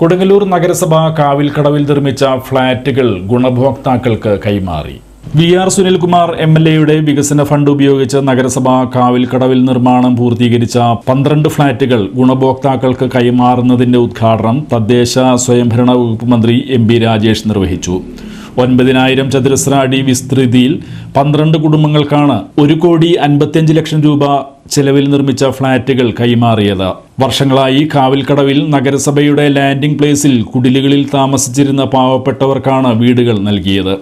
കൊടുങ്ങല്ലൂർ നഗരസഭ കാവിൽക്കടവിൽ നിർമ്മിച്ച ഫ്ളാറ്റുകൾ ഗുണഭോക്താക്കൾക്ക് കൈമാറി. V R Sunilkumar M L എയുടെ വികസന ഫണ്ട് ഉപയോഗിച്ച് നഗരസഭ കാവിൽക്കടവിൽ നിർമ്മാണം പൂർത്തീകരിച്ച പന്ത്രണ്ട് ഫ്ളാറ്റുകൾ ഗുണഭോക്താക്കൾക്ക് കൈമാറുന്നതിന്റെ ഉദ്ഘാടനം തദ്ദേശ സ്വയംഭരണ വകുപ്പ് മന്ത്രി എം പി രാജേഷ് നിർവഹിച്ചു. ഒൻപതിനായിരം ചതുരശ്ര അടി വിസ്തൃതിയിൽ പന്ത്രണ്ട് കുടുംബങ്ങൾക്കാണ് ഒരു കോടി അൻപത്തിയഞ്ച് ലക്ഷം രൂപ ചെലവിൽ നിർമ്മിച്ച ഫ്ളാറ്റുകൾ കൈമാറിയത്. വർഷങ്ങളായി കാവിൽക്കടവിൽ നഗരസഭയുടെ ലാൻഡിംഗ് പ്ലേസിൽ കുടിലുകളിൽ താമസിച്ചിരുന്ന പാവപ്പെട്ടവർക്കാണ് വീടുകൾ നൽകിയത്.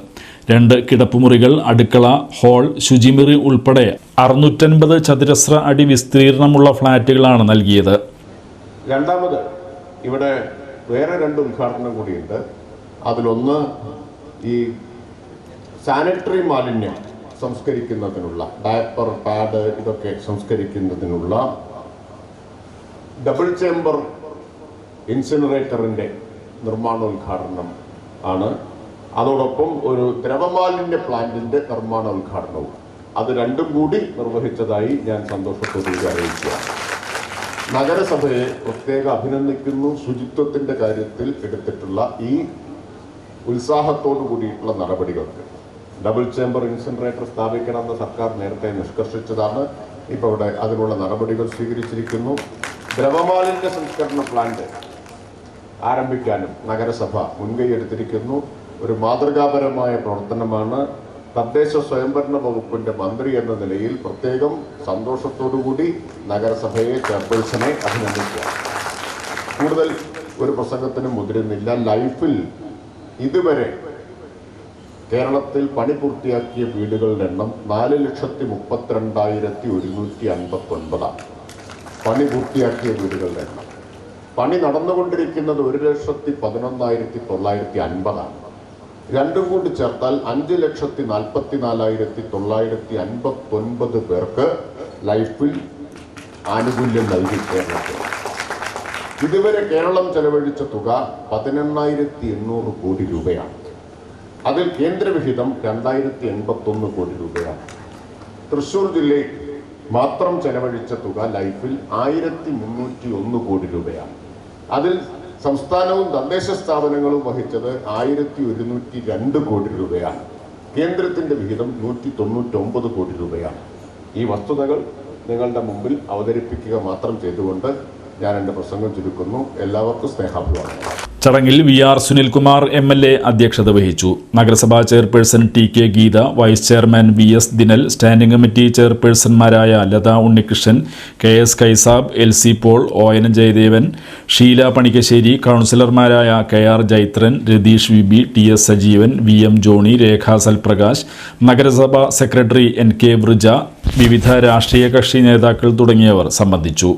രണ്ട് കിടപ്പുമുറികൾ അടുക്കള ഹാൾ ശുചിമുറി ഉൾപ്പെടെ അറുന്നൂറ്റൻപത് ചതുരശ്ര അടി വിസ്തീർണമുള്ള ഫ്ളാറ്റുകളാണ് നൽകിയത്. രണ്ടാമത് ഇവിടെ വേറെ രണ്ട് ഉദ്ഘാടനം കൂടിയുണ്ട്. അതിലൊന്ന് ഈ സാനിറ്ററി മാലിന്യം സംസ്കരിക്കുന്നതിനുള്ള ഡയപ്പർ പാഡ് ഇതൊക്കെ സംസ്കരിക്കുന്നതിനുള്ള ഡബിൾ ചേംബർ ഇൻസിനറേറ്ററിന്റെ നിർമ്മാണോദ്ഘാടനം ആണ്. അതോടൊപ്പം ഒരു ദ്രവമാലിന്യ പ്ലാന്റിന്റെ നിർമ്മാണ ഉദ്ഘാടനവും അത് രണ്ടും കൂടി നിർവഹിച്ചതായി ഞാൻ സന്തോഷത്തോടുകൂടി അറിയിക്കുക നഗരസഭയെ പ്രത്യേക അഭിനന്ദിക്കുന്നു. ശുചിത്വത്തിന്റെ കാര്യത്തിൽ എടുത്തിട്ടുള്ള ഈ ഉത്സാഹത്തോടു കൂടിയിട്ടുള്ള നടപടികൾക്ക്. ഡബിൾ ചേംബർ ഇൻസിനറേറ്റർ സ്ഥാപിക്കണമെന്ന് സർക്കാർ നേരത്തെ നിഷ്കർഷിച്ചതാണ്. ഇപ്പോൾ ഇവിടെ അതിനുള്ള നടപടികൾ സ്വീകരിച്ചിരിക്കുന്നു. ദ്രവമാലിന്യ സംസ്കരണ പ്ലാന്റ് ആരംഭിക്കാനും നഗരസഭ മുൻകൈ എടുത്തിരിക്കുന്നു. ഒരു മാതൃകാപരമായ പ്രവർത്തനമാണ്. തദ്ദേശ സ്വയംഭരണ വകുപ്പിന്റെ മന്ത്രി എന്ന നിലയിൽ പ്രത്യേകം സന്തോഷത്തോടുകൂടി നഗരസഭയെ ചെയർപേഴ്സണെ അഭിനന്ദിക്കുക. കൂടുതൽ ഒരു പ്രസംഗത്തിന് മുതിരുന്നില്ല. ലൈഫിൽ ഇതുവരെ കേരളത്തിൽ പണി പൂർത്തിയാക്കിയ വീടുകളുടെ എണ്ണം നാല് ലക്ഷത്തി മുപ്പത്തിരണ്ടായിരത്തി ഒരുന്നൂറ്റി അൻപത്തി ഒൻപതാണ് പണി പൂർത്തിയാക്കിയ വീടുകളുടെ എണ്ണം. പണി നടന്നുകൊണ്ടിരിക്കുന്നത് ഒരു ലക്ഷത്തി പതിനൊന്നായിരത്തി തൊള്ളായിരത്തി അൻപതാണ്. രണ്ടും കൂടി ചേർത്താൽ അഞ്ച് ലക്ഷത്തി നാൽപ്പത്തി നാലായിരത്തി തൊള്ളായിരത്തി അൻപത്തി ഒൻപത് പേർക്ക് ലൈഫിൽ ആനുകൂല്യം നൽകി കേരളത്തിൽ. ഇതുവരെ കേരളം ചെലവഴിച്ച തുക പതിനെണ്ണായിരത്തി എണ്ണൂറ് കോടി രൂപയാണ്. അതിൽ കേന്ദ്രവിഹിതം രണ്ടായിരത്തി എൺപത്തി ഒന്ന് കോടി രൂപയാണ്. തൃശൂർ ജില്ലയിൽ മാത്രം ചെലവഴിച്ച തുക ലൈഫിൽ ആയിരത്തി മുന്നൂറ്റി ഒന്ന് കോടി രൂപയാണ്. അതിൽ സംസ്ഥാനവും തദ്ദേശ സ്ഥാപനങ്ങളും വഹിച്ചത് ആയിരത്തി ഒരുന്നൂറ്റി രണ്ട് കോടി രൂപയാണ്. കേന്ദ്രത്തിന്റെ വിഹിതം നൂറ്റി തൊണ്ണൂറ്റി ഒമ്പത് കോടി രൂപയാണ്. ഈ വസ്തുതകൾ നിങ്ങളുടെ മുമ്പിൽ അവതരിപ്പിക്കുക മാത്രം ചെയ്തുകൊണ്ട് ഞാൻ എന്റെ പ്രസംഗം ചുരുക്കുന്നു. എല്ലാവർക്കും സ്നേഹാഭിവാദം ചടങ്ങിൽ V R Sunilkumar M L A അധ്യക്ഷത വഹിച്ചു. നഗരസഭാ chairperson T K Geetha vice chairman V S Dinal standing committee ചെയർപേഴ്സൺമാരായ Latha Unnikrishnan K S Kaisab L C Paul O N Jayadevan Sheela Panikkassery കൗൺസിലർമാരായ K R Jaithran Ratheesh V B T S Sajeevan V M Johny രേഖാസൽ Prakash നഗരസഭാ secretary N K വൃജ വിവിധ രാഷ്ട്രീയ കക്ഷി നേതാക്കൾ തുടങ്ങിയവർ സംബന്ധിച്ചു.